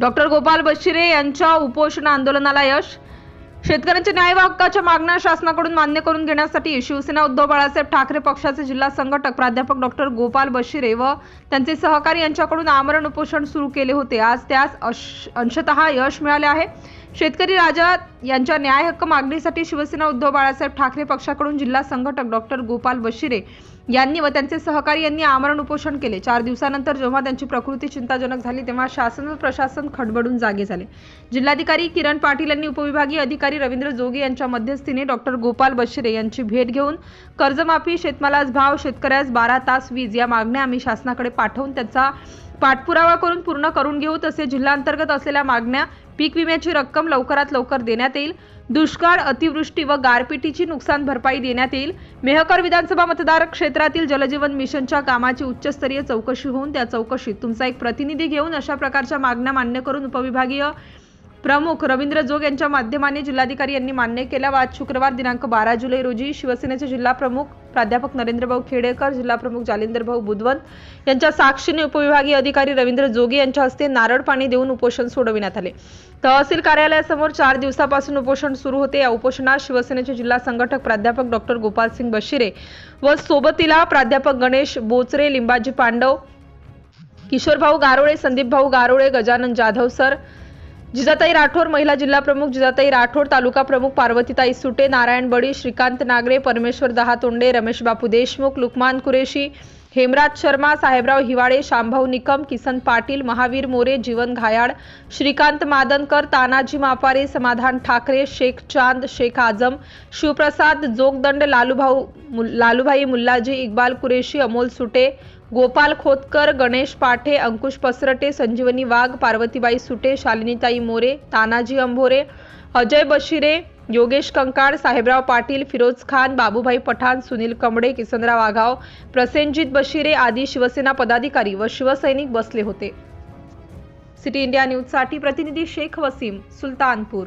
Doctor Gopal बशिरे यांच्या उपोषण आंदोलनाला यश. शेतकऱ्यांच्या न्याय हक्काच्या मागण्या शासनाकडून मान्य करून घेण्यासाठी शिवसेना उद्धव बाळासाहेब ठाकरे पक्षाचे जिल्हा संघटक प्राध्यापक डॉक्टर गोपाल बशिरे व त्यांचे सहकारी यांच्याकडून आमरण उपोषण सुरू केले होते. आज त्यास अश- अंशतः यश मिळाले आहे. शेतकरी राजा यांच्या न्याय हक्क मागणीसाठी शिवसेना उद्धव बाळासाहेब ठाकरे पक्षाकडून जिल्हा संघटक डॉक्टर गोपाल बशिरे यांनी व त्यांचे सहकारी यांनी आमरण उपोषण केले. चार दिवसानंतर जेव्हा त्यांची प्रकृती चिंताजनक झाली तेव्हा शासन व प्रशासन खडबडून जागे झाले. जिल्हाधिकारी किरण पाटील यांनी उपविभागीय अधिकारी रवींद्र जोगे यांच्या मध्यस्थीने डॉक्टर गोपाल बशिरे यांची भेट घेऊन कर्जमाफी शेतमालास भाव शेतकऱ्यास बारा तास वीज या मागण्या आम्ही शासनाकडे पाठवून त्याचा पाठपुरावा करून पूर्ण करून घेऊ तसे जिल्हा अंतर्गत असलेल्या मागण्या पीक विम्याची रक्कम लवकरात लवकर देण्यात येईल. दुष्काळ अतिवृष्टी व गारपिटीची नुकसान भरपाई देण्यात येईल. मेहकर विधानसभा मतदार क्षेत्रातील जलजीवन मिशनच्या कामाची उच्चस्तरीय चौकशी होऊन त्या चौकशीत तुमचा एक प्रतिनिधी घेऊन अशा प्रकारच्या मागण्या मान्य करून उपविभागीय प्रमुख रवींद्र जोग यांच्या माध्यमाने जिल्हाधिकारी यांनी मान्य केल्या आज शुक्रवार दिनांक बारा जुलै रोजी शिवसेनेचे जिल्हा प्रमुख प्राध्यापक नरेंद्रभाऊ खेडेकर जिल्हा प्रमुख जालिंदरभाऊ बुधवंत यांच्या साक्षीने उपविभागीय अधिकारी रवींद्र जोगे यांच्या हस्ते नारळ पाणी देऊन उपोषण सोडविण्यात आले. तहसील कार्यालयासमोर चार दिवसापासून उपोषण सुरू होते. या उपोषणात शिवसेनेचे जिल्हा संघटक प्राध्यापक डॉक्टर गोपालसिंग बशिरे व सोबतीला प्राध्यापक गणेश बोचरे लिंबाजी पांडव किशोरभाऊ गारोळे संदीपभाऊ गारोळे गजानन जाधव सर जिजाताई राठोड महिला जिल्हा प्रमुख जिजाताई राठोड तालुका प्रमुख पार्वतीताई सुटे नारायण बडी श्रीकांत नागरे परमेश्वर दहातोंडे रमेश बापू देशमुख लुकमान कुरेशी हेमराज शर्मा साहेबराव हिवाळे शांभाऊ निकम किसन पाटील महावीर मोरे जीवन घायाळ श्रीकांत मादनकर तानाजी मापारे समाधान ठाकरे शेख चांद शेख आजम शिवप्रसाद जोगदंड लालूभाऊ लालूभाई मुल्लाजी इक्बाल कुरेशी अमोल सुटे गोपाल खोतकर गणेश पाठे अंकुश पसरटे संजीवनी वाघ पार्वतीबाई सुटे शालिनीताई मोरे तानाजी अंभोरे अजय बशिरे योगेश कंकाळ साहेबराव पाटील फिरोज खान बाबूभाई पठाण सुनील कमडे किसनराव आघाव प्रसेनजित बशिरे आदी शिवसेना पदाधिकारी व शिवसैनिक बसले होते. सिटी इंडिया न्यूजसाठी प्रतिनिधी शेख वसीम सुलतानपूर.